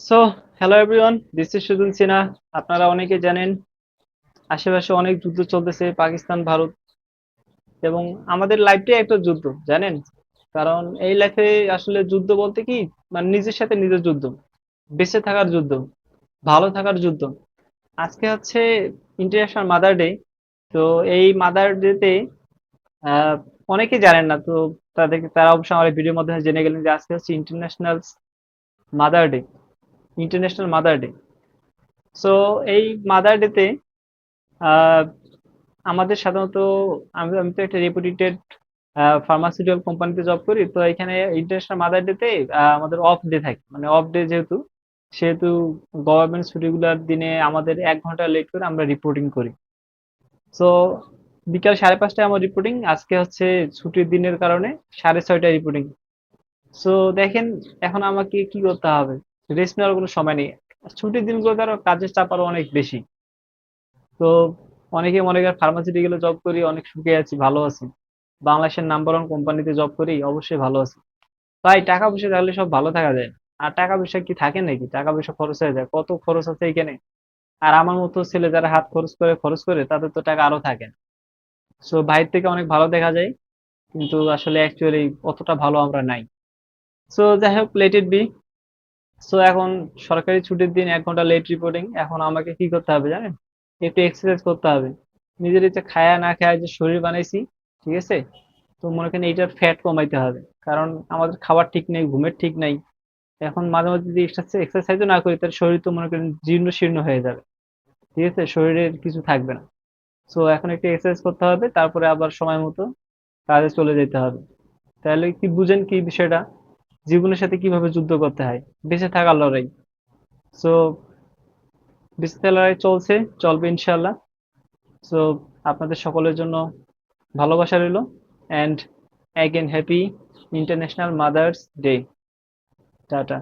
So hello everyone this is Sudul Sinha আপনারা অনেকে জানেন, আশেপাশে অনেক যুদ্ধ চলতেছে, পাকিস্তান, ভারত, এবং আমাদের লাইফটাই একটা যুদ্ধ, জানেন? কারণ এই লাইফে আসলে যুদ্ধ বলতে কি? মানে নিজের সাথে নিজের যুদ্ধ, বেঁচে থাকার যুদ্ধ, ভালো থাকার যুদ্ধ। আজকে হচ্ছে ইন্টারন্যাশনাল মাদার ডে তো এই মাদার ডেতে অনেকেই জানেন না, তো তাদেরকে, তারা অবশ্য আমার ভিডিওর মধ্যে জেনে গেলেন যে আজকে হচ্ছে international mother day international mother day so এই মাদার ডেতে আমাদের সাধারণত, আমি আমি তো একটা রেপুটেড ফার্মাসিউটিক্যাল কোম্পানিতে জব করি। তো এখানে ইন্টারন্যাশনাল মাদার ডেতে আমাদের অফ ডে থাকে। মানে অফ ডে যেহেতু, সেহেতু গভর্নমেন্ট ছুটিগুলোর দিনে আমাদের এক ঘণ্টা লেট করে আমরা রিপোর্টিং করি। সো বিকাল সাড়ে পাঁচটায় আমার রিপোর্টিং আজকে হচ্ছে ছুটির দিনের কারণে সাড়ে ছয়টায় রিপোর্টিং সো দেখেন, এখন আমাকে কি করতে হবে? রেস্ট নেওয়ার কোনো সময় নেই। ছুটির দিনগুলোতে আরও কাজের চাপ আরও অনেক বেশি। তো অনেকে মনে করেন ফার্মাসিউটিক্যালে জব করি, অনেক সুখে আছি, ভালো আছি। বাংলাদেশের নাম্বার ওয়ান কোম্পানিতে জব করি, অবশ্যই ভালো আছি। ভাই, টাকা পয়সা থাকলে সব ভালো থাকা যায়। আর টাকা পয়সা কি থাকে নাকি? টাকা পয়সা খরচ হয়ে যায়। কত খরচ আছে এখানে? আর আমার মতো ছেলে যারা হাত খরচ করে খরচ করে, তাদের তো টাকা আরও থাকে। সো বাইরে থেকে অনেক ভালো দেখা যায়। কিন্তু আসলে অ্যাকচুয়ালি অতটা ভালো আমরা নাই। সো যাই হোক লেট ইট বি সো এখন সরকারি ছুটির দিন এক ঘণ্টা লেট রিপোর্টিং এখন আমাকে কি করতে হবে জানেন? একটু এক্সারসাইজ করতে হবে। নিজের ইচ্ছে খায়া না খায়া যে শরীর বানাইছি, ঠিক আছে? তো মনে করেন এইটার ফ্যাট কমাইতে হবে। কারণ আমাদের খাবার ঠিক নেই, ঘুমের ঠিক নাই। এখন মাঝে মাঝে যদি এক্সারসাইজও না করি, তাহলে শরীর তো মনে করেন জীর্ণ শীর্ণ হয়ে যাবে। ঠিক আছে? শরীরের কিছু থাকবে না। সো এখন একটু এক্সারসাইজ করতে হবে। তারপরে আবার সময় মতো কাজে চলে যেতে হবে। তাহলে কি বুঝেন কি বিষয়টা? জীবনের সাথে কীভাবে যুদ্ধ করতে হয়? বেঁচে থাকার লড়াই। সো বেঁচে থাকার লড়াই চলছে, চলবে ইনশাল্লাহ সো আপনাদের সকলের জন্য ভালোবাসা রইল। And again happy international mother's day tata